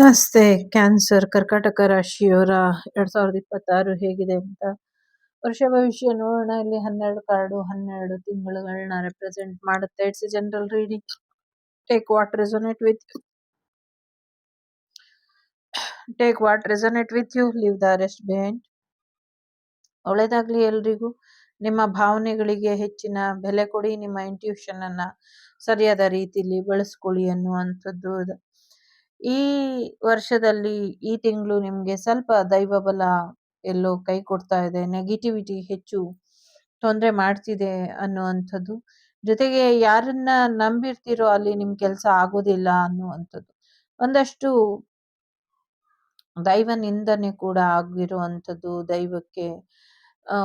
ನಮಸ್ತೆ. ಕ್ಯಾನ್ಸರ್, ಕರ್ಕಾಟಕ ರಾಶಿಯವರ ಎರಡ್ ಸಾವಿರದ ಇಪ್ಪತ್ತಾರು ಹೇಗಿದೆ ಅಂತ. ವರ್ಷ ಭವಿಷ್ಯ ನೋಡೋಣ. ಇಲ್ಲಿ ಹನ್ನೆರಡು ಕಾರ್ಡು, ಹನ್ನೆರಡು ತಿಂಗಳುಗಳನ್ನ ರೆಪ್ರೆಸೆಂಟ್ ಮಾಡುತ್ತೆ. It's general reading take what resonate with take what resonate with you leave the rest behind ಒಳ್ಳೇದಾಗ್ಲಿ ಎಲ್ರಿಗೂ. ನಿಮ್ಮ ಭಾವನೆಗಳಿಗೆ ಹೆಚ್ಚಿನ ಬೆಲೆ ಕೊಡಿ. ನಿಮ್ಮ ಇಂಟ್ಯೂಷನ್ ಅನ್ನ ಸರಿಯಾದ ರೀತಿಯಲ್ಲಿ ಬಳಸ್ಕೊಳ್ಳಿ ಅನ್ನುವಂಥದ್ದು. ಈ ವರ್ಷದಲ್ಲಿ ಈ ತಿಂಗಳು ನಿಮಗೆ ಸ್ವಲ್ಪ ದೈವ ಬಲ ಎಲ್ಲೋ ಕೈ ಕೊಡ್ತಾ ಇದೆ ನೆಗೆಟಿವಿಟಿ ಹೆಚ್ಚು ತೊಂದರೆ ಮಾಡ್ತಿದೆ ಅನ್ನುವಂಥದ್ದು. ಜೊತೆಗೆ ಯಾರನ್ನ ನಂಬಿರ್ತೀರೋ ಅಲ್ಲಿ ನಿಮ್ ಕೆಲಸ ಆಗೋದಿಲ್ಲ ಅನ್ನುವಂಥದ್ದು. ಒಂದಷ್ಟು ದೈವ ನಿಂದನೆ ಕೂಡ ಆಗಿರುವಂಥದ್ದು ದೈವಕ್ಕೆ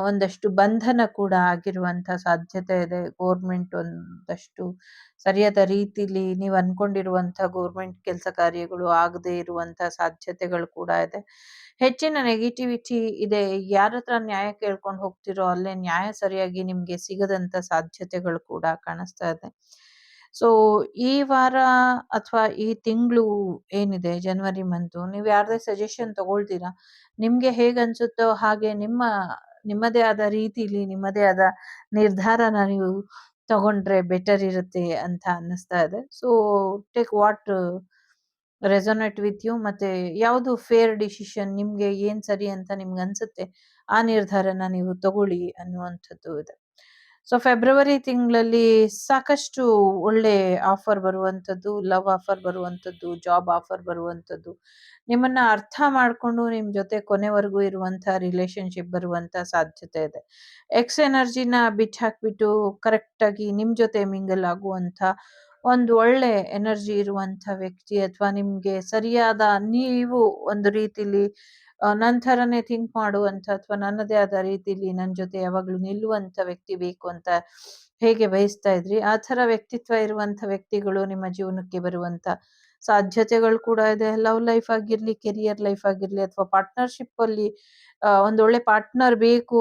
ಒಂದಷ್ಟು ಬಂಧನ ಕೂಡ ಆಗಿರುವಂತ ಸಾಧ್ಯತೆ ಇದೆ. ಗೋರ್ಮೆಂಟ್ ಒಂದಷ್ಟು ಸರಿಯಾದ ರೀತಿಲಿ ನೀವು ಅನ್ಕೊಂಡಿರುವಂತ ಗೋರ್ಮೆಂಟ್ ಕೆಲಸ ಕಾರ್ಯಗಳು ಆಗದೇ ಇರುವಂತ ಸಾಧ್ಯತೆಗಳು ಕೂಡ ಇದೆ. ಹೆಚ್ಚಿನ ನೆಗೆಟಿವಿಟಿ ಇದೆ. ಯಾರ ಹತ್ರ ನ್ಯಾಯ ಕೇಳ್ಕೊಂಡು ಹೋಗ್ತಿರೋ ಅಲ್ಲೇ ನ್ಯಾಯ ಸರಿಯಾಗಿ ನಿಮ್ಗೆ ಸಿಗದಂತ ಸಾಧ್ಯತೆಗಳು ಕೂಡ ಕಾಣಿಸ್ತಾ ಇದೆ. ಸೊ ಈ ವಾರ ಅಥವಾ ಈ ತಿಂಗಳು ಏನಿದೆ ಜನವರಿ ಮಂತು ನೀವು ಯಾರದೇ ಸಜೆಷನ್ ತಗೊಳ್ತೀರಾ? ನಿಮ್ಗೆ ಹೇಗ್ ಅನ್ಸುತ್ತೋ ಹಾಗೆ ನಿಮ್ಮ ನಿಮ್ಮದೇ ಆದ ರೀತಿಲಿ, ನಿಮ್ಮದೇ ಆದ ನಿರ್ಧಾರನ ನೀವು ತಗೊಂಡ್ರೆ ಬೆಟರ್ ಇರುತ್ತೆ ಅಂತ ಅನ್ನಿಸ್ತಾ ಇದೆ. So take what resonate with you ಮತ್ತೆ ಯಾವುದು ಫೇರ್ ಡಿಸಿಷನ್ ನಿಮ್ಗೆ ಏನ್ ಸರಿ ಅಂತ ನಿಮ್ಗೆ ಅನ್ಸುತ್ತೆ ಆ ನಿರ್ಧಾರನ ನೀವು ತಗೊಳ್ಳಿ ಅನ್ನುವಂಥದ್ದು ಇದೆ. ಸೊ ಫೆಬ್ರವರಿ ತಿಂಗಳಲ್ಲಿ ಸಾಕಷ್ಟು ಒಳ್ಳೆ ಆಫರ್ ಬರುವಂಥದ್ದು ಲವ್ ಆಫರ್ ಬರುವಂಥದ್ದು ಜಾಬ್ ಆಫರ್ ಬರುವಂಥದ್ದು. ನಿಮ್ಮನ್ನ ಅರ್ಥ ಮಾಡಿಕೊಂಡು ನಿಮ್ಮ ಜೊತೆ ಕೊನೆವರೆಗೂ ಇರುವಂತ ರಿಲೇಶನ್ಶಿಪ್ ಬರುವಂತ ಸಾಧ್ಯತೆ ಇದೆ. ಎಕ್ಸ್ ಎನರ್ಜಿನ ಬಿಟ್ಟು ಹಾಕ್ಬಿಟ್ಟು ಕರೆಕ್ಟಾಗಿ ನಿಮ್ಮ ನಿಮ್ ಜೊತೆ ಮಿಂಗಲ್ ಆಗುವಂತ ಒಂದು ಒಳ್ಳೆ ಎನರ್ಜಿ ಇರುವಂತ ವ್ಯಕ್ತಿ ಅಥವಾ ನಿಮ್ಗೆ ಸರಿಯಾದ ನೀವು ಒಂದು ರೀತಿಲಿ ಆ, ನನ್ ಥರನೇ ಥಿಂಕ್ ಮಾಡುವಂಥ ಅಥವಾ ನನ್ನದೇ ಆದ ರೀತಿಲಿ ನನ್ನ ಜೊತೆ ಯಾವಾಗಲೂ ನಿಲ್ಲುವಂತ ವ್ಯಕ್ತಿ ಬೇಕು ಅಂತ ಹೇಗೆ ಬಯಸ್ತಾ ಇದ್ರಿ? ಆ ಥರ ವ್ಯಕ್ತಿತ್ವ ಇರುವಂತ ವ್ಯಕ್ತಿಗಳು ನಿಮ್ಮ ಜೀವನಕ್ಕೆ ಬರುವಂತ ಸಾಧ್ಯತೆಗಳು ಕೂಡ ಇದೆ. ಲವ್ ಲೈಫ್ ಆಗಿರ್ಲಿ ಕೆರಿಯರ್ ಲೈಫ್ ಆಗಿರ್ಲಿ ಅಥವಾ ಪಾರ್ಟ್ನರ್ಶಿಪ್ ಅಲ್ಲಿ ಒಂದೊಳ್ಳೆ ಪಾರ್ಟ್ನರ್ ಬೇಕು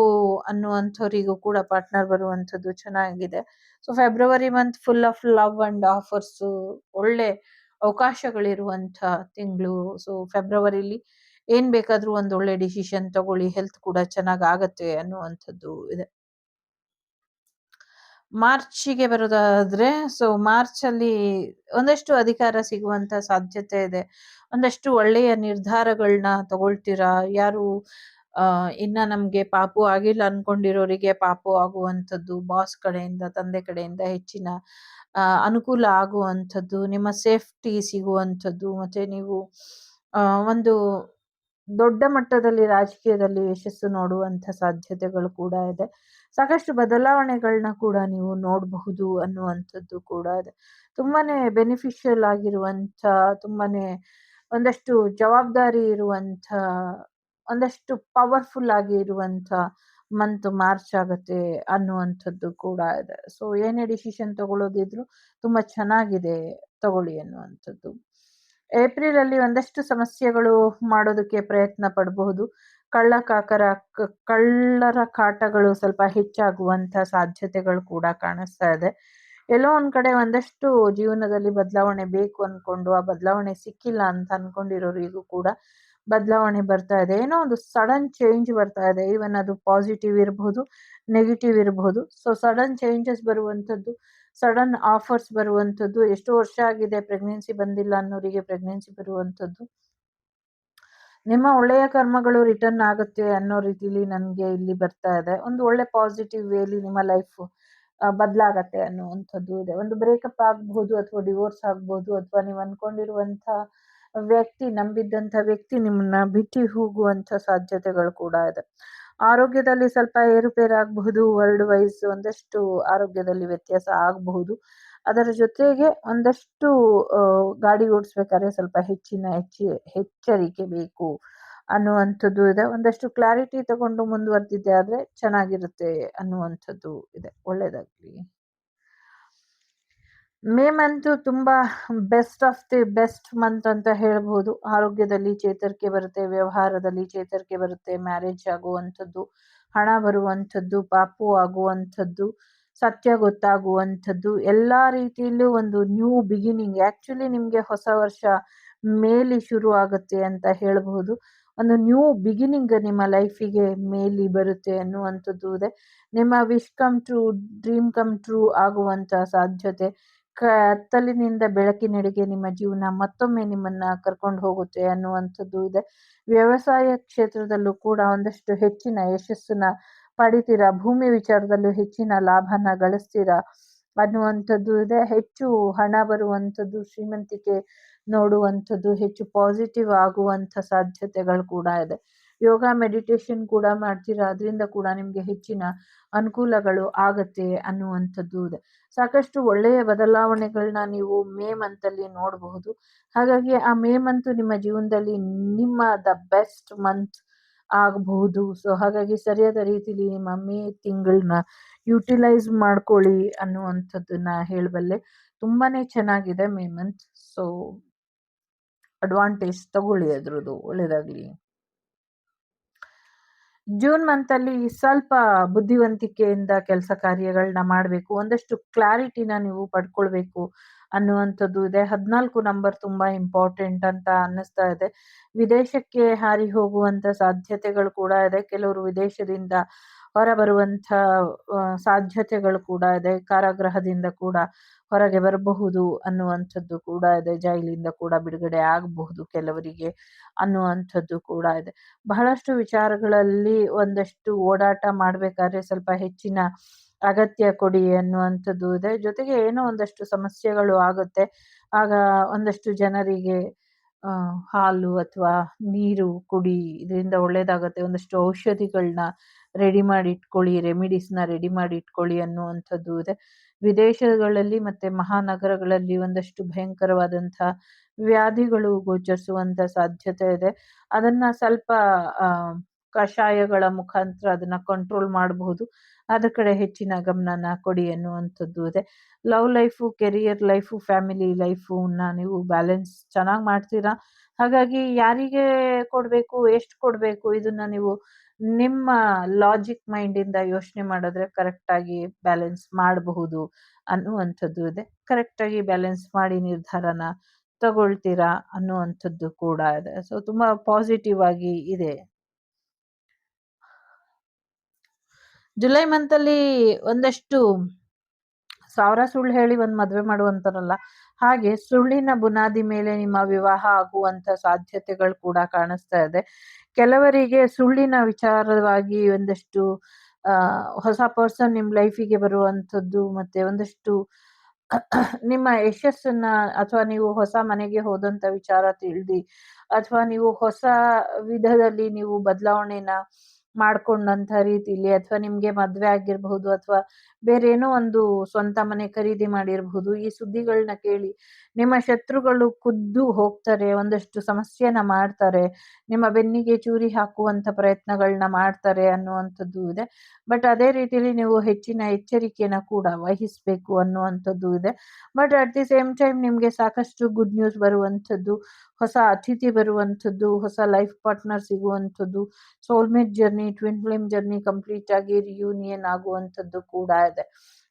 ಅನ್ನುವಂಥವರಿಗೂ ಕೂಡ ಪಾರ್ಟ್ನರ್ ಬರುವಂಥದ್ದು ಚೆನ್ನಾಗಿದೆ. So February month full of love and offers ಒಳ್ಳೆ ಅವಕಾಶಗಳಿರುವಂತ ತಿಂಗಳು. ಸೊ ಫೆಬ್ರವರಿಲಿ ಏನ್ ಬೇಕಾದ್ರೂ ಒಂದು ಒಳ್ಳೆ ಡಿಸಿಷನ್ ತಗೊಳ್ಳಿ ಹೆಲ್ತ್ ಕೂಡ ಚೆನ್ನಾಗ್ ಆಗತ್ತೆ ಅನ್ನುವಂಥದ್ದು ಇದೆ. ಮಾರ್ಚಿಗೆ ಬರೋದಾದ್ರೆ ಸೊ ಮಾರ್ಚ್ ಅಲ್ಲಿ ಒಂದಷ್ಟು ಅಧಿಕಾರ ಸಿಗುವಂತ ಸಾಧ್ಯತೆ ಇದೆ. ಒಂದಷ್ಟು ಒಳ್ಳೆಯ ನಿರ್ಧಾರಗಳನ್ನ ತಗೊಳ್ತೀರಾ? ಯಾರು ಇನ್ನ ನಮ್ಗೆ ಪಾಪು ಆಗಿಲ್ಲ ಅನ್ಕೊಂಡಿರೋರಿಗೆ ಪಾಪು ಆಗುವಂಥದ್ದು ಬಾಸ್ ಕಡೆಯಿಂದ, ತಂದೆ ಕಡೆಯಿಂದ ಹೆಚ್ಚಿನ ಅನುಕೂಲ ಆಗುವಂಥದ್ದು, ನಿಮ್ಮ ಸೇಫ್ಟಿ ಸಿಗುವಂಥದ್ದು, ಮತ್ತೆ ನೀವು ಒಂದು ದೊಡ್ಡ ಮಟ್ಟದಲ್ಲಿ ರಾಜಕೀಯದಲ್ಲಿ ಯಶಸ್ಸು ನೋಡುವಂತ ಸಾಧ್ಯತೆಗಳು ಕೂಡ ಇದೆ. ಸಾಕಷ್ಟು ಬದಲಾವಣೆಗಳನ್ನ ಕೂಡ ನೀವು ನೋಡಬಹುದು ಅನ್ನುವಂಥದ್ದು ಕೂಡ ಇದೆ. ತುಂಬಾನೇ ಬೆನಿಫಿಷಿಯಲ್ ಆಗಿರುವಂತ ತುಂಬಾನೇ ಒಂದಷ್ಟು ಜವಾಬ್ದಾರಿ ಇರುವಂತ ಒಂದಷ್ಟು ಪವರ್ಫುಲ್ ಆಗಿ ಇರುವಂತ ಮಂತ್ ಮಾರ್ಚ್ ಆಗುತ್ತೆ ಅನ್ನುವಂಥದ್ದು ಕೂಡ ಇದೆ. ಸೊ ಏನೇ ಡಿಸಿಷನ್ ತಗೊಳ್ಳೋದಿದ್ರು ತುಂಬಾ ಚೆನ್ನಾಗಿದೆ ತಗೊಳ್ಳಿ ಅನ್ನುವಂಥದ್ದು. ಏಪ್ರಿಲ್ ಅಲ್ಲಿ ಒಂದಷ್ಟು ಸಮಸ್ಯೆಗಳು ಮಾಡೋದಕ್ಕೆ ಪ್ರಯತ್ನ ಪಡಬಹುದು. ಕಳ್ಳ ಕಾಕರ ಕಳ್ಳರ ಕಾಟಗಳು ಸ್ವಲ್ಪ ಹೆಚ್ಚಾಗುವಂತ ಸಾಧ್ಯತೆಗಳು ಕೂಡ ಕಾಣಿಸ್ತಾ ಇದೆ. ಎಲ್ಲೋ ಒಂದ್ ಕಡೆ ಒಂದಷ್ಟು ಜೀವನದಲ್ಲಿ ಬದಲಾವಣೆ ಬೇಕು ಅನ್ಕೊಂಡು, ಆ ಬದಲಾವಣೆ ಸಿಕ್ಕಿಲ್ಲ ಅಂತ ಅನ್ಕೊಂಡಿರೋರಿಗೂ ಕೂಡ ಬದಲಾವಣೆ ಬರ್ತಾ ಇದೆ. ಏನೋ ಒಂದು ಸಡನ್ ಚೇಂಜ್ ಬರ್ತಾ ಇದೆ. ಈವನ್ ಅದು ಪಾಸಿಟಿವ್ ಇರಬಹುದು ನೆಗೆಟಿವ್ ಇರಬಹುದು ಸೊ ಸಡನ್ ಚೇಂಜಸ್ ಬರುವಂಥದ್ದು ಸಡನ್ ಆಫರ್ಸ್ ಬರುವಂಥದ್ದು, ಎಷ್ಟು ವರ್ಷ ಆಗಿದೆ ಪ್ರೆಗ್ನೆನ್ಸಿ ಬಂದಿಲ್ಲ ಅನ್ನೋರಿಗೆ ಪ್ರೆಗ್ನೆನ್ಸಿ ಬರುವಂತದ್ದು ನಿಮ್ಮ ಒಳ್ಳೆಯ ಕರ್ಮಗಳು ರಿಟರ್ನ್ ಆಗುತ್ತೆ ಅನ್ನೋ ರೀತಿಲಿ ನನಗೆ ಇಲ್ಲಿ ಬರ್ತಾ ಇದೆ. ಒಂದು ಒಳ್ಳೆ ಪಾಸಿಟಿವ್ ವೇಲಿ ನಿಮ್ಮ ಲೈಫ್ ಬದಲಾಗತ್ತೆ ಅನ್ನುವಂಥದ್ದು ಇದೆ. ಒಂದು ಬ್ರೇಕಪ್ ಆಗಬಹುದು ಅಥವಾ ಡಿವೋರ್ಸ್ ಆಗ್ಬೋದು ಅಥವಾ ನೀವು ಅನ್ಕೊಂಡಿರುವಂತ ವ್ಯಕ್ತಿ ನಂಬಿದ್ದಂಥ ವ್ಯಕ್ತಿ ನಿಮ್ಮನ್ನ ಬಿಟ್ಟು ಹೋಗುವಂತ ಸಾಧ್ಯತೆಗಳು ಕೂಡ ಇದೆ. ಆರೋಗ್ಯದಲ್ಲಿ ಸ್ವಲ್ಪ ಏರುಪೇರು ಆಗಬಹುದು ವರ್ಲ್ಡ್ ವೈಸ್ ಒಂದಷ್ಟು ಆರೋಗ್ಯದಲ್ಲಿ ವ್ಯತ್ಯಾಸ ಆಗಬಹುದು. ಅದರ ಜೊತೆಗೆ ಒಂದಷ್ಟು ಗಾಡಿ ಓಡಿಸ್ಬೇಕಾದ್ರೆ ಸ್ವಲ್ಪ ಹೆಚ್ಚಿನ ಹೆಚ್ಚಿ, ಎಚ್ಚರಿಕೆ ಬೇಕು ಅನ್ನುವಂಥದ್ದು ಇದೆ. ಒಂದಷ್ಟು ಕ್ಲಾರಿಟಿ ತಗೊಂಡು ಮುಂದುವರೆದಿದ್ದೆ ಆದರೆ ಚೆನ್ನಾಗಿರುತ್ತೆ ಅನ್ನುವಂಥದ್ದು ಇದೆ. ಒಳ್ಳೇದಾಗ್ಲಿ. ಮೇ ಮಂತು ತುಂಬಾ best of the best month ಅಂತ ಹೇಳ್ಬೋದು. ಆರೋಗ್ಯದಲ್ಲಿ ಚೇತರಿಕೆ ಬರುತ್ತೆ, ವ್ಯವಹಾರದಲ್ಲಿ ಚೇತರಿಕೆ ಬರುತ್ತೆ ಮ್ಯಾರೇಜ್ ಆಗುವಂಥದ್ದು, ಹಣ ಬರುವಂಥದ್ದು, ಪಾಪು ಆಗುವಂಥದ್ದು, ಸತ್ಯ ಗೊತ್ತಾಗುವಂಥದ್ದು, ಎಲ್ಲ ರೀತಿಯಲ್ಲೂ ಒಂದು ನ್ಯೂ ಬಿಗಿನಿಂಗ್ ಆಕ್ಚುಲಿ ನಿಮಗೆ ಹೊಸ ವರ್ಷ ಮೇಲಿ ಶುರು ಆಗುತ್ತೆ ಅಂತ ಹೇಳಬಹುದು ಒಂದು ನ್ಯೂ ಬಿಗಿನಿಂಗ್ ನಿಮ್ಮ ಲೈಫಿಗೆ ಮೇಲಿ ಬರುತ್ತೆ ಅನ್ನುವಂಥದ್ದು ಇದೆ. ನಿಮ್ಮ wish come true dream come true ಆಗುವಂಥ ಸಾಧ್ಯತೆ. ಕತ್ತಲಿನಿಂದ ಬೆಳಕಿನೆಡೆಗೆ ನಿಮ್ಮ ಜೀವನ ಮತ್ತೊಮ್ಮೆ ನಿಮ್ಮನ್ನ ಕರ್ಕೊಂಡು ಹೋಗುತ್ತೆ ಅನ್ನುವಂಥದ್ದು ಇದೆ. ವ್ಯವಸಾಯ ಕ್ಷೇತ್ರದಲ್ಲೂ ಕೂಡ ಒಂದಷ್ಟು ಹೆಚ್ಚಿನ ಯಶಸ್ಸನ್ನ ಪಡಿತೀರಾ? ಭೂಮಿ ವಿಚಾರದಲ್ಲೂ ಹೆಚ್ಚಿನ ಲಾಭನ ಗಳಿಸ್ತೀರಾ? ಅನ್ನುವಂಥದ್ದು ಇದೆ. ಹೆಚ್ಚು ಹಣ ಬರುವಂಥದ್ದು, ಶ್ರೀಮಂತಿಕೆ ನೋಡುವಂಥದ್ದು, ಹೆಚ್ಚು ಪಾಸಿಟಿವ್ ಆಗುವಂಥ ಸಾಧ್ಯತೆಗಳು ಕೂಡ ಇದೆ. ಯೋಗ ಮೆಡಿಟೇಷನ್ ಕೂಡ ಮಾಡ್ತೀರಾ? ಅದರಿಂದ ಕೂಡ ನಿಮಗೆ ಹೆಚ್ಚಿನ ಅನುಕೂಲಗಳು ಆಗತ್ತೆ ಅನ್ನುವಂಥದ್ದು ಇದೆ. ಸಾಕಷ್ಟು ಒಳ್ಳೆಯ ಬದಲಾವಣೆಗಳನ್ನ ನೀವು ಮೇ ಮಂತಲ್ಲಿ ನೋಡಬಹುದು. ಹಾಗಾಗಿ ಆ ಮೇ ಮಂತ್ ನಿಮ್ಮ ಜೀವನದಲ್ಲಿ ನಿಮ್ಮ ದ ಬೆಸ್ಟ್ ಮಂತ್ ಆಗಬಹುದು. ಸೊ ಹಾಗಾಗಿ ಸರಿಯಾದ ರೀತಿಲಿ ನಿಮ್ಮ ಮೇ ತಿಂಗಳನ್ನ ಯುಟಿಲೈಸ್ ಮಾಡ್ಕೊಳ್ಳಿ ಅನ್ನುವಂಥದ್ದನ್ನ ಹೇಳಬಲ್ಲೆ ತುಂಬಾನೇ ಚೆನ್ನಾಗಿದೆ ಮೇ ಮಂತ್ ಸೊ ಅಡ್ವಾಂಟೇಜ್ ತಗೊಳ್ಳಿ ಅದ್ರದ್ದು ಒಳ್ಳೇದಾಗ್ಲಿ. ಜೂನ್ ಮಂತಲ್ಲಿ ಸ್ವಲ್ಪ ಬುದ್ಧಿವಂತಿಕೆಯಿಂದ ಕೆಲಸ ಕಾರ್ಯಗಳನ್ನ ಮಾಡಬೇಕು, ಒಂದಷ್ಟು ಕ್ಲಾರಿಟಿನ ನೀವು ಪಡ್ಕೊಳ್ಬೇಕು ಅನ್ನುವಂಥದ್ದು ಇದೆ. ಹದಿನಾಲ್ಕು ನಂಬರ್ ತುಂಬಾ ಇಂಪಾರ್ಟೆಂಟ್ ಅಂತ ಅನ್ನಿಸ್ತಾ ಇದೆ. ವಿದೇಶಕ್ಕೆ ಹಾರಿ ಹೋಗುವಂತ ಸಾಧ್ಯತೆಗಳು ಕೂಡ ಇದೆ. ಕೆಲವರು ವಿದೇಶದಿಂದ ಹೊರಬರುವಂಥ ಸಾಧ್ಯತೆಗಳು ಕೂಡ ಇದೆ. ಕಾರಾಗೃಹದಿಂದ ಕೂಡ ಹೊರಗೆ ಬರಬಹುದು ಅನ್ನುವಂಥದ್ದು ಕೂಡ ಇದೆ. ಜೈಲಿಂದ ಕೂಡ ಬಿಡುಗಡೆ ಆಗಬಹುದು ಕೆಲವರಿಗೆ ಅನ್ನುವಂಥದ್ದು ಕೂಡ ಇದೆ. ಬಹಳಷ್ಟು ವಿಚಾರಗಳಲ್ಲಿ ಒಂದಷ್ಟು ಓಡಾಟ ಮಾಡಬೇಕಾದ್ರೆ ಸ್ವಲ್ಪ ಹೆಚ್ಚಿನ ಅಗತ್ಯ ಕೊಡಿ ಅನ್ನುವಂಥದ್ದು ಇದೆ. ಜೊತೆಗೆ ಏನೋ ಒಂದಷ್ಟು ಸಮಸ್ಯೆಗಳು ಆಗುತ್ತೆ. ಆಗ ಒಂದಷ್ಟು ಜನರಿಗೆ ಹಾಲು ಅಥವಾ ನೀರು ಕುಡಿ, ಇದರಿಂದ ಒಳ್ಳೇದಾಗುತ್ತೆ. ಒಂದಷ್ಟು ಔಷಧಿಗಳನ್ನ ರೆಡಿ ಮಾಡಿ ಇಟ್ಕೊಳ್ಳಿ ರೆಮಿಡೀಸ್ನ ರೆಡಿ ಮಾಡಿ ಇಟ್ಕೊಳ್ಳಿ ಅನ್ನುವಂಥದ್ದು ಇದೆ. ವಿದೇಶಗಳಲ್ಲಿ ಮತ್ತೆ ಮಹಾನಗರಗಳಲ್ಲಿ ಒಂದಷ್ಟು ಭಯಂಕರವಾದಂಥ ವ್ಯಾಧಿಗಳು ಗೋಚರಿಸುವಂಥ ಸಾಧ್ಯತೆ ಇದೆ. ಅದನ್ನ ಸ್ವಲ್ಪ ಕಷಾಯಗಳ ಮುಖಾಂತರ ಅದನ್ನ ಕಂಟ್ರೋಲ್ ಮಾಡಬಹುದು. ಅದರ ಕಡೆ ಹೆಚ್ಚಿನ ಗಮನನ ಕೊಡಿ ಅನ್ನುವಂಥದ್ದು ಇದೆ. Love life career life family ಲೈಫುನ್ನ ನೀವು ಬ್ಯಾಲೆನ್ಸ್ ಚೆನ್ನಾಗಿ ಮಾಡ್ತೀರಾ? ಹಾಗಾಗಿ ಯಾರಿಗೆ ಕೊಡಬೇಕು, ಎಷ್ಟು ಕೊಡಬೇಕು ಇದನ್ನ ನೀವು ನಿಮ್ಮ ಲಾಜಿಕ್ ಮೈಂಡಿಂದ ಯೋಚನೆ ಮಾಡಿದ್ರೆ ಕರೆಕ್ಟಾಗಿ ಬ್ಯಾಲೆನ್ಸ್ ಮಾಡಬಹುದು ಅನ್ನುವಂಥದ್ದು ಇದೆ. ಕರೆಕ್ಟಾಗಿ ಬ್ಯಾಲೆನ್ಸ್ ಮಾಡಿ ನಿರ್ಧಾರನ ತಗೊಳ್ತೀರಾ ಅನ್ನುವಂಥದ್ದು ಕೂಡ ಇದೆ. ಸೊ ತುಂಬ ಪಾಸಿಟಿವ್ ಆಗಿ ಇದೆ. ಜುಲೈ ಮಂತಲ್ಲಿ ಒಂದಷ್ಟು ಸಾವಿರ ಸುಳ್ಳು ಹೇಳಿ ಒಂದು ಮದುವೆ ಮಾಡುವಂತಾರಲ್ಲ. ಹಾಗೆ ಸುಳ್ಳಿನ ಬುನಾದಿ ಮೇಲೆ ನಿಮ್ಮ ವಿವಾಹ ಆಗುವಂತ ಸಾಧ್ಯತೆಗಳು ಕೂಡ ಕಾಣಿಸ್ತಾ ಇದೆ. ಕೆಲವರಿಗೆ ಸುಳ್ಳಿನ ವಿಚಾರವಾಗಿ ಒಂದಷ್ಟು ಹೊಸ ಪರ್ಸನ್ ನಿಮ್ಮ ಲೈಫಿಗೆ ಬರುವಂಥದ್ದು ಮತ್ತೆ ಒಂದಷ್ಟು ನಿಮ್ಮ ಯಶಸ್ಸನ್ನ ಅಥವಾ ನೀವು ಹೊಸ ಮನೆಗೆ ಹೋದಂತ ವಿಚಾರ ತಿಳಿದಿ, ಅಥವಾ ನೀವು ಹೊಸ ವಿಧದಲ್ಲಿ ನೀವು ಬದಲಾವಣೆನ ಮಾಡ್ಕೊಂಡಂತ ರೀತಿಲಿ ಅಥವಾ ನಿಮ್ಗೆ ಮದ್ವೆ ಆಗಿರಬಹುದು ಅಥವಾ ಬೇರೆ ಏನೋ ಒಂದು ಸ್ವಂತ ಮನೆ ಖರೀದಿ ಮಾಡಿರಬಹುದು, ಈ ಸುದ್ದಿಗಳನ್ನ ಕೇಳಿ ನಿಮ್ಮ ಶತ್ರುಗಳು ಖುದ್ದು ಹೋಗ್ತಾರೆ, ಒಂದಷ್ಟು ಸಮಸ್ಯೆನ ಮಾಡ್ತಾರೆ, ನಿಮ್ಮ ಬೆನ್ನಿಗೆ ಚೂರಿ ಹಾಕುವಂತ ಪ್ರಯತ್ನಗಳನ್ನ ಮಾಡ್ತಾರೆ ಅನ್ನುವಂಥದ್ದು ಇದೆ. ಬಟ್ ಅದೇ ರೀತಿಯಲ್ಲಿ ನೀವು ಹೆಚ್ಚಿನ ಎಚ್ಚರಿಕೆನ ಕೂಡ ವಹಿಸಬೇಕು ಅನ್ನುವಂಥದ್ದು ಇದೆ. But at the same time ನಿಮಗೆ ಸಾಕಷ್ಟು ಗುಡ್ ನ್ಯೂಸ್ ಬರುವಂಥದ್ದು ಹೊಸ ಅತಿಥಿ ಬರುವಂಥದ್ದು, ಹೊಸ ಲೈಫ್ ಪಾರ್ಟ್ನರ್ ಸಿಗುವಂಥದ್ದು soulmate journey twin flame journey complete ಆಗಿ ರಿಯೂನಿಯನ್ ಆಗುವಂಥದ್ದು ಕೂಡ ಇದೆ.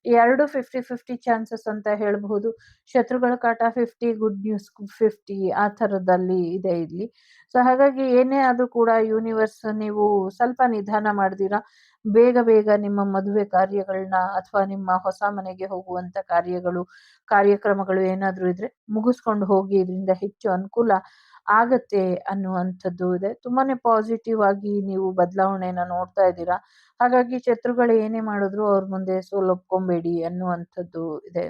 ಎರಡು ಫಿಫ್ಟಿ ಫಿಫ್ಟಿ ಚಾನ್ಸಸ್ ಅಂತ ಹೇಳಬಹುದು. ಶತ್ರುಗಳ ಕಾಟ ಫಿಫ್ಟಿ ಗುಡ್ ನ್ಯೂಸ್ ಫಿಫ್ಟಿ ಆ ಥರದಲ್ಲಿ ಇದೆ ಇಲ್ಲಿ. ಸೊ ಹಾಗಾಗಿ ಏನೇ ಆದರೂ ಕೂಡ ಯೂನಿವರ್ಸ್ ನೀವು ಸ್ವಲ್ಪ ನಿಧಾನ ಮಾಡ್ದಿರಾ ಬೇಗ ಬೇಗ ನಿಮ್ಮ ಮದುವೆ ಕಾರ್ಯಗಳನ್ನ ಅಥವಾ ನಿಮ್ಮ ಹೊಸ ಮನೆಗೆ ಹೋಗುವಂತ ಕಾರ್ಯಗಳು, ಕಾರ್ಯಕ್ರಮಗಳು ಏನಾದರೂ ಇದ್ರೆ ಮುಗಿಸ್ಕೊಂಡು ಹೋಗಿ ಇದರಿಂದ ಹೆಚ್ಚು ಅನುಕೂಲ ಆಗತ್ತೆ ಅನ್ನುವಂಥದ್ದು ಇದೆ. ತುಂಬಾನೇ ಪಾಸಿಟಿವ್ ಆಗಿ ನೀವು ಬದಲಾವಣೆಯನ್ನ ನೋಡ್ತಾ ಇದ್ದೀರಾ. ಹಾಗಾಗಿ ಶತ್ರುಗಳು ಏನೇ ಮಾಡಿದ್ರು ಅವ್ರ ಮುಂದೆ ಸೋಲೊಪ್ಕೊಂಬೇಡಿ ಅನ್ನುವಂಥದ್ದು ಇದೆ.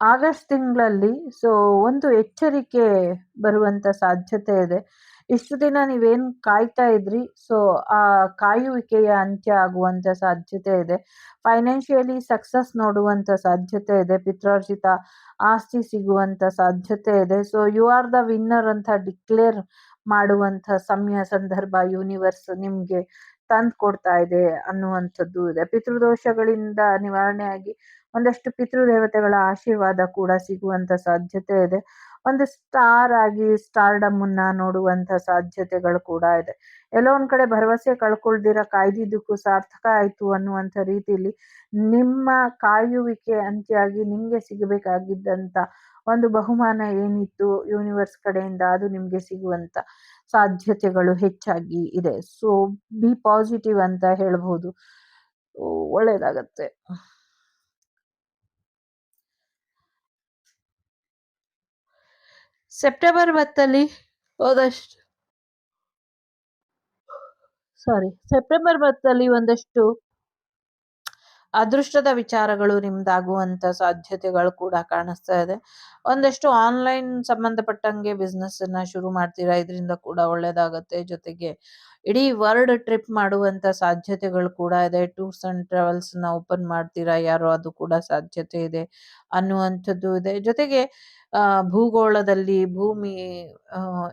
ಆಗಸ್ಟ್ ತಿಂಗಳಲ್ಲಿ ಸೊ ಒಂದು ಎಚ್ಚರಿಕೆ ಬರುವಂತ ಸಾಧ್ಯತೆ ಇದೆ. ಇಷ್ಟು ದಿನ ನೀವೇನ್ ಕಾಯ್ತಾ ಇದ್ರಿ? ಸೊ ಆ ಕಾಯುವಿಕೆಯ ಅಂತ್ಯ ಆಗುವಂತ ಸಾಧ್ಯತೆ ಇದೆ. ಫೈನಾನ್ಷಿಯಲಿ ಸಕ್ಸಸ್ ನೋಡುವಂತ ಸಾಧ್ಯತೆ ಇದೆ. ಪಿತ್ರಾರ್ಜಿತ ಆಸ್ತಿ ಸಿಗುವಂತ ಸಾಧ್ಯತೆ ಇದೆ. So you are the winner ಅಂತ ಡಿಕ್ಲೇರ್ ಮಾಡುವಂತ ಸಮಯ, ಸಂದರ್ಭ ಯೂನಿವರ್ಸ್ ನಿಮ್ಗೆ ತಂದು ಕೊಡ್ತಾ ಇದೆ ಅನ್ನುವಂಥದ್ದು ಇದೆ. ಪಿತೃದೋಷಗಳಿಂದ ನಿವಾರಣೆ ಆಗಿ ಒಂದಷ್ಟು ಪಿತೃದೇವತೆಗಳ ಆಶೀರ್ವಾದ ಕೂಡ ಸಿಗುವಂತ ಸಾಧ್ಯತೆ ಇದೆ. ಒಂದು ಸ್ಟಾರ್ ಆಗಿ ಸ್ಟಾರ್ಡಮ್ ಅನ್ನ ನೋಡುವಂತ ಸಾಧ್ಯತೆಗಳು ಕೂಡ ಇದೆ. ಎಲ್ಲೋ ಒಂದ್ ಕಡೆ ಭರವಸೆ ಕಳ್ಕೊಳ್ದಿರ ಕಾಯ್ದಿದ್ದಕ್ಕೂ ಸಾರ್ಥಕ ಆಯ್ತು ಅನ್ನುವಂಥ ರೀತಿಯಲ್ಲಿ ನಿಮ್ಮ ಕಾಯುವಿಕೆ ಅಂತ್ಯಾಗಿ ನಿಮಗೆ ಸಿಗಬೇಕಾಗಿದ್ದಂತ ಒಂದು ಬಹುಮಾನ ಏನಿತ್ತು ಯೂನಿವರ್ಸ್ ಕಡೆಯಿಂದ ಅದು ನಿಮಗೆ ಸಿಗುವಂತ ಸಾಧ್ಯತೆಗಳು ಹೆಚ್ಚಾಗಿ ಇದೆ. ಸೊ ಬಿ ಪಾಸಿಟಿವ್ ಅಂತ ಹೇಳ್ಬಹುದು ಒಳ್ಳೇದಾಗತ್ತೆ. ಸೆಪ್ಟೆಂಬರ್ ಮತ್ತಲ್ಲಿ? ಒಂದಷ್ಟು ಸಾರಿ ಸೆಪ್ಟೆಂಬರ್ ಮತ್ತಲ್ಲಿ ಒಂದಷ್ಟು ಅದೃಷ್ಟದ ವಿಚಾರಗಳು ನಿಮ್ದಾಗುವಂತ ಸಾಧ್ಯತೆಗಳು ಕೂಡ ಕಾಣಿಸ್ತಾ ಇದೆ. ಒಂದಷ್ಟು ಆನ್ಲೈನ್ ಸಂಬಂಧಪಟ್ಟಂಗೆ ಬಿಸ್ನೆಸ್ ಅನ್ನ ಶುರು ಮಾಡ್ತೀರಾ? ಇದರಿಂದ ಕೂಡ ಒಳ್ಳೇದಾಗತ್ತೆ. ಜೊತೆಗೆ ಇಡೀ ವರ್ಲ್ಡ್ ಟ್ರಿಪ್ ಮಾಡುವಂತ ಸಾಧ್ಯತೆಗಳು ಕೂಡ ಇದೆ. ಟೂರ್ಸ್ ಅಂಡ್ ಟ್ರಾವೆಲ್ಸ್ನ ಓಪನ್ ಮಾಡ್ತೀರಾ? ಯಾರೋ ಅದು ಕೂಡ ಸಾಧ್ಯತೆ ಇದೆ ಅನ್ನುವಂಥದ್ದು ಇದೆ. ಜೊತೆಗೆ ಭೂಗೋಳದಲ್ಲಿ ಭೂಮಿ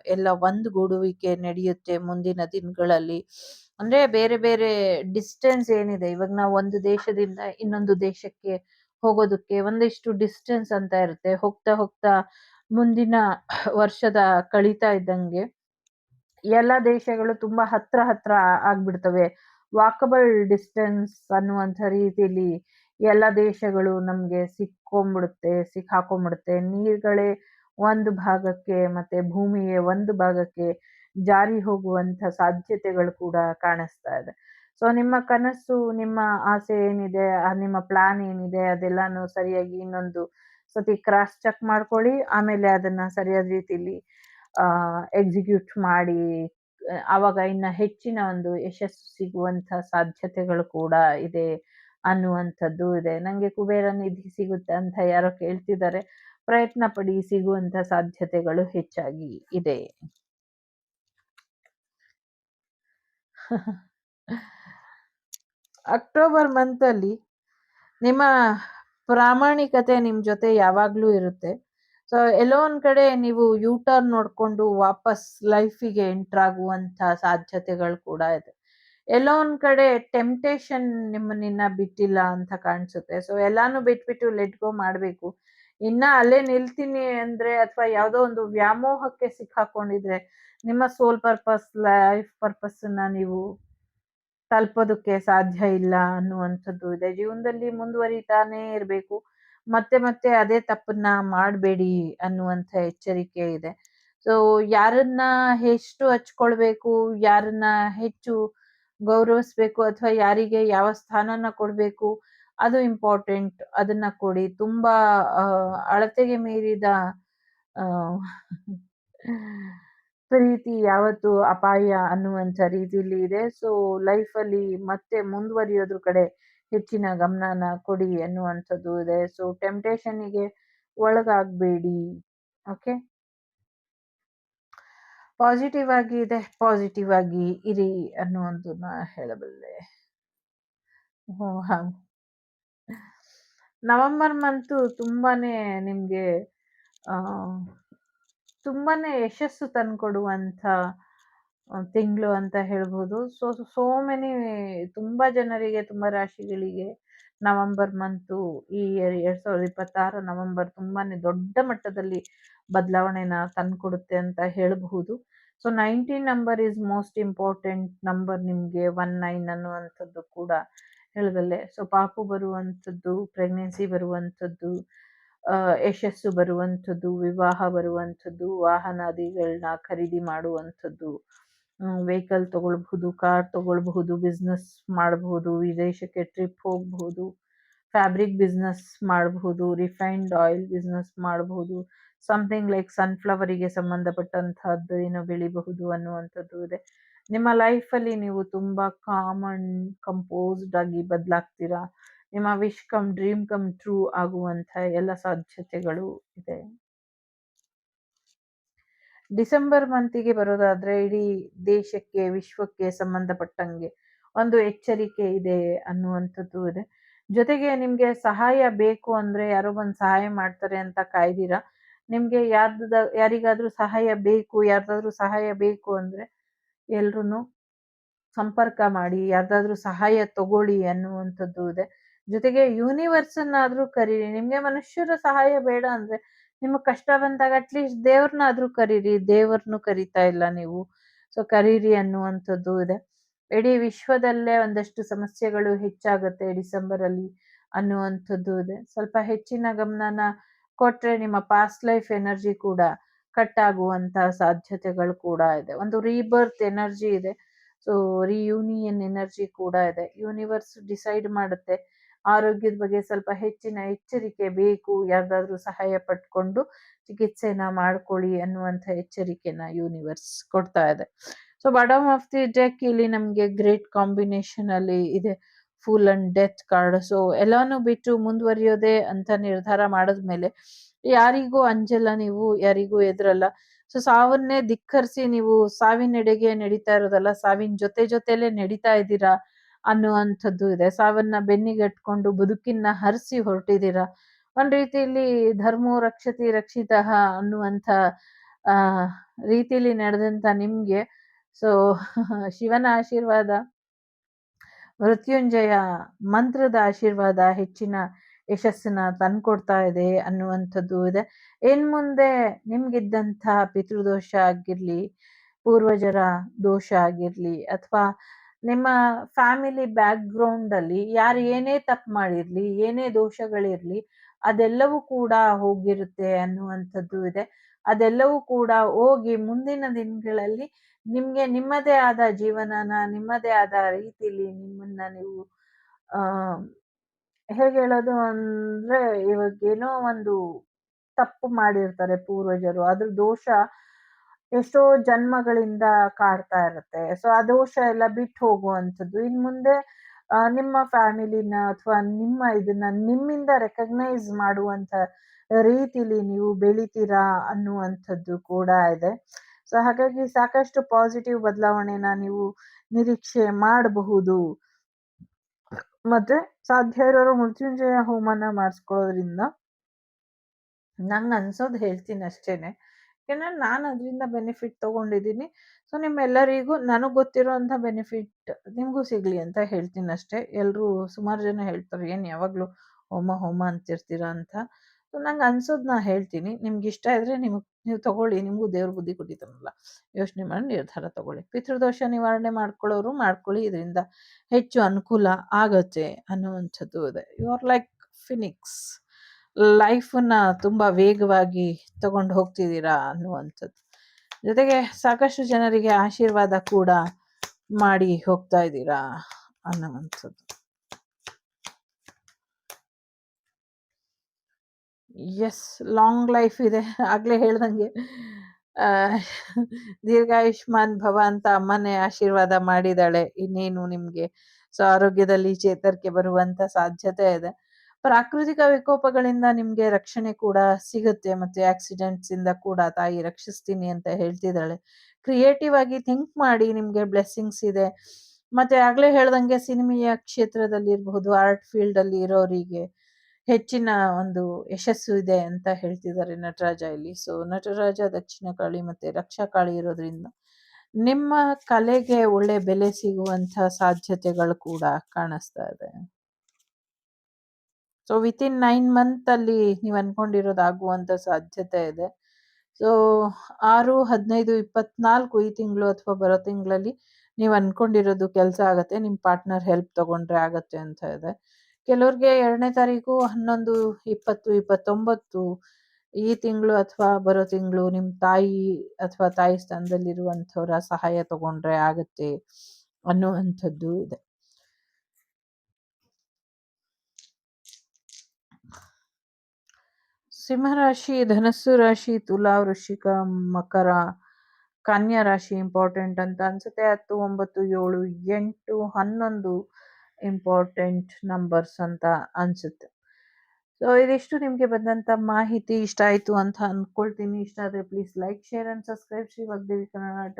ಎಲ್ಲ ಒಂದುಗೂಡುವಿಕೆ ನಡೆಯುತ್ತೆ ಮುಂದಿನ ದಿನಗಳಲ್ಲಿ. ಅಂದ್ರೆ ಬೇರೆ ಬೇರೆ ಡಿಸ್ಟೆನ್ಸ್ ಏನಿದೆ? ಇವಾಗ ನಾವು ಒಂದು ದೇಶದಿಂದ ಇನ್ನೊಂದು ದೇಶಕ್ಕೆ ಹೋಗೋದಕ್ಕೆ ಒಂದಿಷ್ಟು ಡಿಸ್ಟೆನ್ಸ್ ಅಂತ ಇರುತ್ತೆ. ಹೋಗ್ತಾ ಹೋಗ್ತಾ ಮುಂದಿನ ವರ್ಷದ ಕಳೀತಾ ಇದ್ದಂಗೆ ಎಲ್ಲ ದೇಶಗಳು ತುಂಬಾ ಹತ್ರ ಹತ್ರ ಆಗ್ಬಿಡ್ತವೆ. ವಾಕಬಲ್ ಡಿಸ್ಟೆನ್ಸ್ ಅನ್ನುವಂಥ ರೀತಿಯಲ್ಲಿ ಎಲ್ಲ ದೇಶಗಳು ನಮ್ಗೆ ಸಿಕ್ಕೊಂಬಿಡುತ್ತೆ ಸಿಕ್ಕಾಕೊಂಡ್ಬಿಡುತ್ತೆ ನೀರುಗಳೇ ಒಂದು ಭಾಗಕ್ಕೆ ಮತ್ತೆ ಭೂಮಿಯೇ ಒಂದು ಭಾಗಕ್ಕೆ ಜಾರಿ ಹೋಗುವಂತ ಸಾಧ್ಯತೆಗಳು ಕೂಡ ಕಾಣಿಸ್ತಾ ಇದೆ. ಸೊ ನಿಮ್ಮ ಕನಸು, ನಿಮ್ಮ ಆಸೆ ಏನಿದೆ ನಿಮ್ಮ ಪ್ಲಾನ್ ಏನಿದೆ, ಅದೆಲ್ಲಾನು ಸರಿಯಾಗಿ ಇನ್ನೊಂದು ಸತಿ ಕ್ರಾಸ್ ಚೆಕ್ ಮಾಡ್ಕೊಳ್ಳಿ, ಆಮೇಲೆ ಅದನ್ನ ಸರಿಯಾದ ರೀತಿಯಲ್ಲಿ ಎಕ್ಸಿಕ್ಯೂಟ್ ಮಾಡಿ ಆವಾಗ ಇನ್ನ ಹೆಚ್ಚಿನ ಒಂದು ಯಶಸ್ಸು ಸಿಗುವಂತ ಸಾಧ್ಯತೆಗಳು ಕೂಡ ಇದೆ ಅನ್ನುವಂಥದ್ದು ಇದೆ. ನನಗೆ ಕುಬೇರ ನಿಧಿ ಸಿಗುತ್ತೆ ಅಂತ ಯಾರೋ ಕೇಳ್ತಿದ್ದಾರೆ. ಪ್ರಯತ್ನ ಪಡಿ ಸಿಗುವಂತ ಸಾಧ್ಯತೆಗಳು ಹೆಚ್ಚಾಗಿ ಇದೆ. ಅಕ್ಟೋಬರ್ ಮಂತ್ ನಿಮ್ಮ ಪ್ರಾಮಾಣಿಕತೆ ನಿಮ್ಮ ಜೊತೆ ಯಾವಾಗಲೂ ಇರುತ್ತೆ. ಸೊ, ಎಲ್ಲೋ ಒಂದ್ ಕಡೆ ನೀವು ಯೂ ಟರ್ನ್ ನೋಡ್ಕೊಂಡು ವಾಪಸ್ ಲೈಫಿಗೆ ಎಂಟರ್ ಆಗುವಂತ ಸಾಧ್ಯತೆಗಳು ಕೂಡ ಇದೆ. ಎಲ್ಲೋ ಒಂದ್ ಕಡೆ ಟೆಂಪ್ಟೇಷನ್ ನಿಮ್ಮನ್ನ ಬಿಟ್ಟಿಲ್ಲ ಅಂತ ಕಾಣಿಸುತ್ತೆ. ಸೊ ಎಲ್ಲಾನು ಬಿಟ್ಬಿಟ್ಟು ಲೆಟ್ ಗೋ ಮಾಡ್ಬೇಕು. ಇನ್ನ ಅಲ್ಲೇ ನಿಲ್ತೀನಿ ಅಂದ್ರೆ ಅಥವಾ ಯಾವ್ದೋ ಒಂದು ವ್ಯಾಮೋಹಕ್ಕೆ ಸಿಕ್ಕಾಕೊಂಡಿದ್ರೆ ನಿಮ್ಮ ಸೋಲ್ ಪರ್ಪಸ್ ಲೈಫ್ ಪರ್ಪಸ್ನ ನೀವು ತಲುಪೋದಕ್ಕೆ ಸಾಧ್ಯ ಇಲ್ಲ ಅನ್ನುವಂಥದ್ದು ಇದೆ. ಜೀವನದಲ್ಲಿ ಮುಂದುವರಿತಾನೆ ಇರಬೇಕು. ಮತ್ತೆ ಮತ್ತೆ ಅದೇ ತಪ್ಪನ್ನ ಮಾಡಬೇಡಿ ಅನ್ನುವಂತ ಎಚ್ಚರಿಕೆ ಇದೆ. ಸೊ ಯಾರನ್ನ ಎಷ್ಟು ಹಚ್ಕೊಳ್ಬೇಕು, ಯಾರನ್ನ ಹೆಚ್ಚು ಗೌರವಿಸ್ಬೇಕು ಅಥವಾ ಯಾರಿಗೆ ಯಾವ ಸ್ಥಾನನ ಕೊಡಬೇಕು, ಅದು ಇಂಪಾರ್ಟೆಂಟ್ ಅದನ್ನ ಕೊಡಿ. ತುಂಬಾ ಅಳತೆಗೆ ಮೀರಿದ ಪ್ರೀತಿ ಯಾವತ್ತು ಅಪಾಯ ಅನ್ನುವಂಥ ರೀತಿಯಲ್ಲಿ ಇದೆ. ಸೊ ಲೈಫಲ್ಲಿ ಮತ್ತೆ ಮುಂದುವರಿಯೋದ್ರ ಕಡೆ ಹೆಚ್ಚಿನ ಗಮನನ ಕೊಡಿ ಅನ್ನುವಂಥದ್ದು ಇದೆ. ಸೊ ಟೆಂಪ್ಟೇಷನ್ಗೆ ಒಳಗಾಗಬೇಡಿ. ಓಕೆ ಪಾಸಿಟಿವ್ ಆಗಿ ಇದೆ ಪಾಸಿಟಿವ್ ಆಗಿ ಇರಿ ಅನ್ನುವಂಥದ್ದನ್ನ ಹೇಳಬಲ್ಲೆ. ನವೆಂಬರ್ ಮಂತು ತುಂಬಾನೇ ನಿಮಗೆ ತುಂಬಾನೇ ಯಶಸ್ಸು ತಂದುಕೊಡುವಂಥ ತಿಂಗಳು ಅಂತ ಹೇಳ್ಬೋದು. ಸೊ, ಸೋ ಮೆನಿ ತುಂಬಾ ಜನರಿಗೆ, ತುಂಬಾ ರಾಶಿಗಳಿಗೆ ನವೆಂಬರ್ ಮಂತು ಈ ಎರಡು ಸಾವಿರದ ಇಪ್ಪತ್ತಾರು ನವೆಂಬರ್ ತುಂಬಾನೇ ದೊಡ್ಡ ಮಟ್ಟದಲ್ಲಿ ಬದಲಾವಣೆನ ತಂದ್ಕೊಡುತ್ತೆ ಅಂತ ಹೇಳಬಹುದು. So nineteen number is most important number ನಿಮಗೆ ಒನ್ ನೈನ್ ಅನ್ನುವಂಥದ್ದು ಕೂಡ ಹೇಳಬಲ್ಲೆ ಸೊ ಪಾಪು ಬರುವಂಥದ್ದು ಪ್ರೆಗ್ನೆನ್ಸಿ ಬರುವಂಥದ್ದು ಯಶಸ್ಸು ಬರುವಂಥದ್ದು, ವಿವಾಹ ಬರುವಂಥದ್ದು ವಾಹನಾದಿಗಳನ್ನ ಖರೀದಿ ಮಾಡುವಂಥದ್ದು ವೆಹಿಕಲ್ ತಗೊಳ್ಬಹುದು, ಕಾರ್ ತಗೊಳ್ಬಹುದು ಬಿಸ್ನೆಸ್ ಮಾಡಬಹುದು, ವಿದೇಶಕ್ಕೆ ಟ್ರಿಪ್ ಹೋಗಬಹುದು ಫ್ಯಾಬ್ರಿಕ್ ಬಿಸ್ನೆಸ್ ಮಾಡಬಹುದು ರಿಫೈನ್ಡ್ ಆಯಿಲ್ ಬಿಸ್ನೆಸ್ ಮಾಡಬಹುದು ಸಮಥಿಂಗ್ ಲೈಕ್ ಸನ್ಫ್ಲವರಿಗೆ ಸಂಬಂಧಪಟ್ಟಂತಹದ್ದು ಏನೋ ಬೆಳಿಬಹುದು ಅನ್ನುವಂಥದ್ದು ಇದೆ. ನಿಮ್ಮ ಲೈಫಲ್ಲಿ ನೀವು ತುಂಬಾ ಕಾಮ್ ಅಂಡ್ ಕಂಪೋಸ್ಡ್ ಆಗಿ ಬದಲಾಗ್ತೀರಾ? ನಿಮ್ಮ wish come dream come true ಆಗುವಂಥ ಎಲ್ಲ ಸಾಧ್ಯತೆಗಳು ಇದೆ. ಡಿಸೆಂಬರ್ ಮಂತಿಗೆ ಬರೋದಾದ್ರೆ ಇಡೀ ದೇಶಕ್ಕೆ, ವಿಶ್ವಕ್ಕೆ ಸಂಬಂಧಪಟ್ಟಂಗೆ ಒಂದು ಎಚ್ಚರಿಕೆ ಇದೆ ಅನ್ನುವಂಥದ್ದು ಇದೆ. ಜೊತೆಗೆ ನಿಮ್ಗೆ ಸಹಾಯ ಬೇಕು ಅಂದ್ರೆ ಯಾರೋ ಬಂದು ಸಹಾಯ ಮಾಡ್ತಾರೆ ಅಂತ ಕಾಯ್ದಿರಾ? ನಿಮ್ಗೆ ಯಾರ್ದ ಯಾರಿಗಾದ್ರೂ ಸಹಾಯ ಬೇಕು, ಯಾರ್ದಾದ್ರೂ ಸಹಾಯ ಬೇಕು ಅಂದ್ರೆ ಎಲ್ರು ಸಂಪರ್ಕ ಮಾಡಿ, ಯಾರ್ದಾದ್ರೂ ಸಹಾಯ ತಗೊಳ್ಳಿ ಅನ್ನುವಂಥದ್ದು ಇದೆ. ಜೊತೆಗೆ ಯೂನಿವರ್ಸ್ ಅನ್ನಾದ್ರೂ ಕರೀರಿ. ನಿಮ್ಗೆ ಮನುಷ್ಯರ ಸಹಾಯ ಬೇಡ ಅಂದ್ರೆ ನಿಮಗೆ ಕಷ್ಟ ಬಂದಾಗ ಅಟ್ಲೀಸ್ಟ್ ದೇವ್ರನ್ನಾದ್ರೂ ಕರೀರಿ, ದೇವ್ರನ್ನು ಕರಿತಾ ಇಲ್ಲ ನೀವು. ಸೊ ಕರೀರಿ ಅನ್ನುವಂಥದ್ದು ಇದೆ. ಇಡೀ ವಿಶ್ವದಲ್ಲೇ ಒಂದಷ್ಟು ಸಮಸ್ಯೆಗಳು ಹೆಚ್ಚಾಗುತ್ತೆ ಡಿಸೆಂಬರ್ ಅಲ್ಲಿ ಅನ್ನುವಂಥದ್ದು ಇದೆ. ಸ್ವಲ್ಪ ಹೆಚ್ಚಿನ ಗಮನನ ಕೊಟ್ರೆ ನಿಮ್ಮ ಪಾಸ್ಟ್ ಲೈಫ್ ಎನರ್ಜಿ ಕೂಡ ಕಟ್ ಆಗುವಂತ ಸಾಧ್ಯತೆಗಳು ಕೂಡ ಇದೆ. ಒಂದು ರೀಬರ್ತ್ ಎನರ್ಜಿ ಇದೆ. ಸೊ ರೀಯೂನಿಯನ್ ಎನರ್ಜಿ ಕೂಡ ಇದೆ. ಯೂನಿವರ್ಸ್ ಡಿಸೈಡ್ ಮಾಡುತ್ತೆ. ಆರೋಗ್ಯದ ಬಗ್ಗೆ ಸ್ವಲ್ಪ ಹೆಚ್ಚಿನ ಎಚ್ಚರಿಕೆ ಬೇಕು, ಯಾರ್ದಾದ್ರೂ ಸಹಾಯ ಪಟ್ಕೊಂಡು ಚಿಕಿತ್ಸೆನ ಮಾಡ್ಕೊಳ್ಳಿ ಅನ್ನುವಂಥ ಎಚ್ಚರಿಕೆನ ಯೂನಿವರ್ಸ್ ಕೊಡ್ತಾ ಇದೆ. So bottom of the deck ಇಲ್ಲಿ ನಮಗೆ ಗ್ರೇಟ್ ಕಾಂಬಿನೇಷನ್ ಅಲ್ಲಿ ಇದೆ fool and death card so ಎಲ್ಲಾನು ಬಿಟ್ಟು ಮುಂದುವರಿಯೋದೆ ಅಂತ ನಿರ್ಧಾರ ಮಾಡಿದ್ಮೇಲೆ ಯಾರಿಗೂ ಅಂಜಲ್ಲ ನೀವು, ಯಾರಿಗೂ ಎದುರಲ್ಲ ಸೊ ಸಾವನ್ನೇ ಧಿಕ್ಕರಿಸಿ ನೀವು ಸಾವಿನೆಡೆಗೆ ನಡೀತಾ ಇರೋದಲ್ಲ, ಸಾವಿನ ಜೊತೆ ಜೊತೆಲೆ ನಡೀತಾ ಇದ್ದೀರಾ? ಅನ್ನುವಂಥದ್ದು ಇದೆ. ಸಾವನ್ನ ಬೆನ್ನಿಗಟ್ಕೊಂಡು ಬದುಕಿನ ಹರಿಸಿ ಹೊರಟಿದ್ದೀರಾ. ಒಂದ್ ರೀತಿಯಲ್ಲಿ ಧರ್ಮೋ ರಕ್ಷತಿ ರಕ್ಷಿತ ಅನ್ನುವಂಥ, ಆ ರೀತಿಯಲ್ಲಿ ನಡೆದಂತ ನಿಮ್ಗೆ. ಸೊ ಶಿವನ ಆಶೀರ್ವಾದ, ಮೃತ್ಯುಂಜಯ ಮಂತ್ರದ ಆಶೀರ್ವಾದ ಹೆಚ್ಚಿನ ಯಶಸ್ಸನ್ನ ತಂದ್ಕೊಡ್ತಾ ಇದೆ ಅನ್ನುವಂಥದ್ದು ಇದೆ. ಇನ್ ಮುಂದೆ ನಿಮ್ಗಿದ್ದಂಥ ಪಿತೃದೋಷ ಆಗಿರ್ಲಿ, ಪೂರ್ವಜರ ದೋಷ ಆಗಿರ್ಲಿ, ಅಥವಾ ನಿಮ್ಮ ಫ್ಯಾಮಿಲಿ ಬ್ಯಾಕ್ ಗ್ರೌಂಡ್ ಅಲ್ಲಿ ಯಾರು ಏನೇ ತಪ್ಪು ಮಾಡಿರ್ಲಿ, ಏನೇ ದೋಷಗಳಿರಲಿ, ಅದೆಲ್ಲವೂ ಕೂಡ ಹೋಗಿರುತ್ತೆ ಅನ್ನುವಂಥದ್ದು ಇದೆ. ಅದೆಲ್ಲವೂ ಕೂಡ ಹೋಗಿ ಮುಂದಿನ ದಿನಗಳಲ್ಲಿ ನಿಮಗೆ ನಿಮ್ಮದೇ ಆದ ಜೀವನನ, ನಿಮ್ಮದೇ ಆದ ರೀತಿಲಿ ನಿಮ್ಮನ್ನ ನೀವು ಹೇಗೆ ಹೇಳೋದು ಅಂದ್ರೆ ಇವಾಗ ಏನೋ ಒಂದು ತಪ್ಪು ಮಾಡಿರ್ತಾರೆ ಪೂರ್ವಜರು. ಅದ್ರ ದೋಷ ಎಷ್ಟೋ ಜನ್ಮಗಳಿಂದ ಕಾಡ್ತಾ ಇರುತ್ತೆ. ಸೊ ಆ ದೋಷ ಎಲ್ಲ ಬಿಟ್ಟು ಹೋಗುವಂಥದ್ದು. ಇನ್ ಮುಂದೆ ನಿಮ್ಮ ಫ್ಯಾಮಿಲಿನ ಅಥವಾ ನಿಮ್ಮ ಇದನ್ನ ನಿಮ್ಮಿಂದ ರೆಕಗ್ನೈಸ್ ಮಾಡುವಂತ ರೀತಿಲಿ ನೀವು ಬೆಳಿತೀರಾ ಅನ್ನುವಂಥದ್ದು ಕೂಡ ಇದೆ. ಸೊ ಹಾಗಾಗಿ ಸಾಕಷ್ಟು ಪಾಸಿಟಿವ್ ಬದಲಾವಣೆನ ನೀವು ನಿರೀಕ್ಷೆ ಮಾಡಬಹುದು. ಮತ್ತೆ, ಸಾಧ್ಯ ಇರೋರು ಮೃತ್ಯುಂಜಯ ಹೋಮನ ಮಾಡಿಸ್ಕೊಳ್ಳೋದ್ರಿಂದ ನಂಗೆ ಅನ್ಸೋದು ಹೇಳ್ತೀನಿ ಅಷ್ಟೇನೆ. ಯಾಕಂದ್ರೆ ನಾನು ಅದರಿಂದ ಬೆನಿಫಿಟ್ ತಗೊಂಡಿದ್ದೀನಿ. ಸೊ ನಿಮ್ಮೆಲ್ಲರಿಗೂ ನನಗೆ ಗೊತ್ತಿರೋಂಥ ಬೆನಿಫಿಟ್ ನಿಮಗೂ ಸಿಗಲಿ ಅಂತ ಹೇಳ್ತೀನಿ ಅಷ್ಟೇ. ಎಲ್ಲರೂ ಸುಮಾರು ಜನ ಹೇಳ್ತಾರೆ, ಏನು ಯಾವಾಗಲೂ ಹೋಮ ಹೋಮ ಅಂತಿರ್ತೀರ ಅಂತ. ಸೊ ನಂಗೆ ಅನ್ಸೋದು ನಾ ಹೇಳ್ತೀನಿ. ನಿಮ್ಗೆ ಇಷ್ಟ ಇದ್ರೆ ನಿಮಗೆ ನೀವು ತಗೊಳ್ಳಿ. ನಿಮಗೂ ದೇವ್ರ ಬುದ್ಧಿ ಕೊಟ್ಟಿದ್ದಾನಲ್ಲ. ಯೋಚನೆ ಮಾಡಿ ನಿರ್ಧಾರ ತಗೊಳ್ಳಿ. ಪಿತೃದೋಷ ನಿವಾರಣೆ ಮಾಡ್ಕೊಳ್ಳೋರು ಮಾಡ್ಕೊಳ್ಳಿ. ಇದರಿಂದ ಹೆಚ್ಚು ಅನುಕೂಲ ಆಗತ್ತೆ ಅನ್ನುವಂಥದ್ದು ಇದೆ. ಯು ಆರ್ ಲೈಕ್ ಫಿನಿಕ್ಸ್ ಲೈಫನ್ನ ತುಂಬ ವೇಗವಾಗಿ ತಗೊಂಡು ಹೋಗ್ತಿದ್ದೀರಾ ಅನ್ನುವಂಥದ್ದು. ಜೊತೆಗೆ ಸಾಕಷ್ಟು ಜನರಿಗೆ ಆಶೀರ್ವಾದ ಕೂಡ ಮಾಡಿ ಹೋಗ್ತಾ ಇದ್ದೀರಾ ಅನ್ನುವಂಥದ್ದು. ಎಸ್ ಲಾಂಗ್ ಲೈಫ್ ಇದೆ. ಆಗ್ಲೇ ಹೇಳ್ದಂಗೆ. ದೀರ್ಘಾಯುಷ್ಮಾನ್ ಭವ ಅಂತ ಅಮ್ಮನೇ ಆಶೀರ್ವಾದ ಮಾಡಿದಾಳೆ ಇನ್ನೇನು ನಿಮ್ಗೆ? ಸೊ, ಆರೋಗ್ಯದಲ್ಲಿ ಚೇತರಿಕೆ ಬರುವಂತ ಸಾಧ್ಯತೆ ಇದೆ. ಪ್ರಾಕೃತಿಕ ವಿಕೋಪಗಳಿಂದ ನಿಮ್ಗೆ ರಕ್ಷಣೆ ಕೂಡ ಸಿಗುತ್ತೆ ಮತ್ತೆ ಆಕ್ಸಿಡೆಂಟ್ಸ್ ಇಂದ ಕೂಡ ತಾಯಿ ರಕ್ಷಿಸ್ತೀನಿ ಅಂತ ಹೇಳ್ತಿದ್ದಾಳೆ. ಕ್ರಿಯೇಟಿವ್ ಆಗಿ ಥಿಂಕ್ ಮಾಡಿ ನಿಮ್ಗೆ ಬ್ಲೆಸ್ಸಿಂಗ್ಸ್ ಇದೆ. ಮತ್ತೆ ಆಗ್ಲೇ ಹೇಳ್ದಂಗೆ ಸಿನಿಮೆಯ ಕ್ಷೇತ್ರದಲ್ಲಿ ಇರಬಹುದು ಆರ್ಟ್ ಫೀಲ್ಡ್ ಅಲ್ಲಿ ಇರೋರಿಗೆ ಹೆಚ್ಚಿನ ಒಂದು ಯಶಸ್ಸು ಇದೆ ಅಂತ ಹೇಳ್ತಿದ್ದಾರೆ ನಟರಾಜ ಇಲ್ಲಿ. ಸೊ ನಟರಾಜ ದಕ್ಷಿಣ ಕಾಳಿ ಮತ್ತೆ ರಕ್ಷಾ ಕಾಳಿ ಇರೋದ್ರಿಂದ ನಿಮ್ಮ ಕಲೆಗೆ ಒಳ್ಳೆ ಬೆಲೆ ಸಿಗುವಂತ ಸಾಧ್ಯತೆಗಳು ಕೂಡ ಕಾಣಿಸ್ತಾ ಇದೆ. ಸೊ ವಿತಿನ್ ನೈನ್ ಮಂತ್ ಅಲ್ಲಿ ನೀವು ಅನ್ಕೊಂಡಿರೋದು ಆಗುವಂತ ಸಾಧ್ಯತೆ ಇದೆ. ಸೊ ಆರು, ಹದಿನೈದು, ಇಪ್ಪತ್ನಾಲ್ಕು ಈ ತಿಂಗಳು ಅಥವಾ ಬರೋ ತಿಂಗಳಲ್ಲಿ ನೀವು ಅನ್ಕೊಂಡಿರೋದು ಕೆಲಸ ಆಗತ್ತೆ ನಿಮ್ಮ ಪಾರ್ಟ್ನರ್ ಹೆಲ್ಪ್ ತಗೊಂಡ್ರೆ ಆಗತ್ತೆ ಅಂತ ಇದೆ. ಕೆಲವ್ರಿಗೆ ಎರಡನೇ ತಾರೀಕು, ಹನ್ನೊಂದು, ಇಪ್ಪತ್ತು, ಇಪ್ಪತ್ತೊಂಬತ್ತು ಈ ತಿಂಗಳು ಅಥವಾ ಬರೋ ತಿಂಗಳು ನಿಮ್ಮ ತಾಯಿ ಅಥವಾ ತಾಯಿ ಸ್ಥಾನದಲ್ಲಿರುವಂಥವ್ರ ಸಹಾಯ ತಗೊಂಡ್ರೆ ಆಗತ್ತೆ ಅನ್ನುವಂಥದ್ದು ಇದೆ. ಸಿಂಹರಾಶಿ, ಧನಸ್ಸು ರಾಶಿ, ತುಲಾ, ವೃಶ್ಚಿಕ, ಮಕರ, ಕನ್ಯಾ ರಾಶಿ ಇಂಪಾರ್ಟೆಂಟ್ ಅಂತ ಅನ್ಸುತ್ತೆ. ಹತ್ತು, ಒಂಬತ್ತು, ಏಳು, ಎಂಟು, ಹನ್ನೊಂದು ಇಂಪಾರ್ಟೆಂಟ್ ನಂಬರ್ಸ್ ಅಂತ ಅನ್ಸುತ್ತೆ. ಸೊ ಇದಿಷ್ಟು ನಿಮಗೆ ಬಂದಂತ ಮಾಹಿತಿ ಇಷ್ಟ ಆಯ್ತು ಅಂತ ಅಂದ್ಕೊಳ್ತೀನಿ ಇಷ್ಟ ಆದರೆ please like share and subscribe Shri Vagdevi Kannada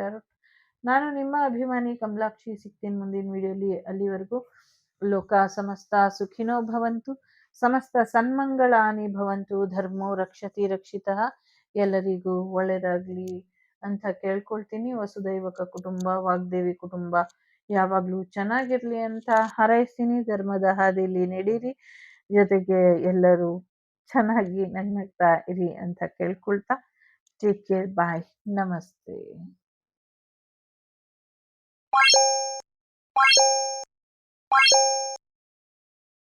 ನಾನು ನಿಮ್ಮ ಅಭಿಮಾನಿ ಕಮಲಾಕ್ಷಿ ಸಿಗ್ತೀನಿ ಮುಂದಿನ ವಿಡಿಯೋಲಿ ಅಲ್ಲಿವರೆಗೂ ಲೋಕ ಸಮಸ್ತ ಸುಖಿನೋ ಭವಂತು. ಸಮಸ್ತ ಸನ್ಮಂಗಳಾನಿ ಭವಂತು, ಧರ್ಮೋ ರಕ್ಷತಿ ರಕ್ಷಿತ. ಎಲ್ಲರಿಗೂ ಒಳ್ಳೇದಾಗ್ಲಿ ಅಂತ ಕೇಳ್ಕೊಳ್ತೀನಿ. ವಸುದೈವಕ ಕುಟುಂಬ, ವಾಗ್ದೇವಿ ಕುಟುಂಬ, ಯಾವಾಗ್ಲೂ ಚೆನ್ನಾಗಿರ್ಲಿ ಅಂತ ಹಾರೈಸ್ತೀನಿ. ಧರ್ಮದ ಹಾದಿಲಿ ನಡೀರಿ. ಜೊತೆಗೆ ಎಲ್ಲರೂ ಚೆನ್ನಾಗಿ ನಗ್ನಗ್ತಾ ಇರಿ ಅಂತ ಕೇಳ್ಕೊಳ್ತಾ. ಟೇಕ್ ಕೇರ್ ಬಾಯ್ ನಮಸ್ತೆ.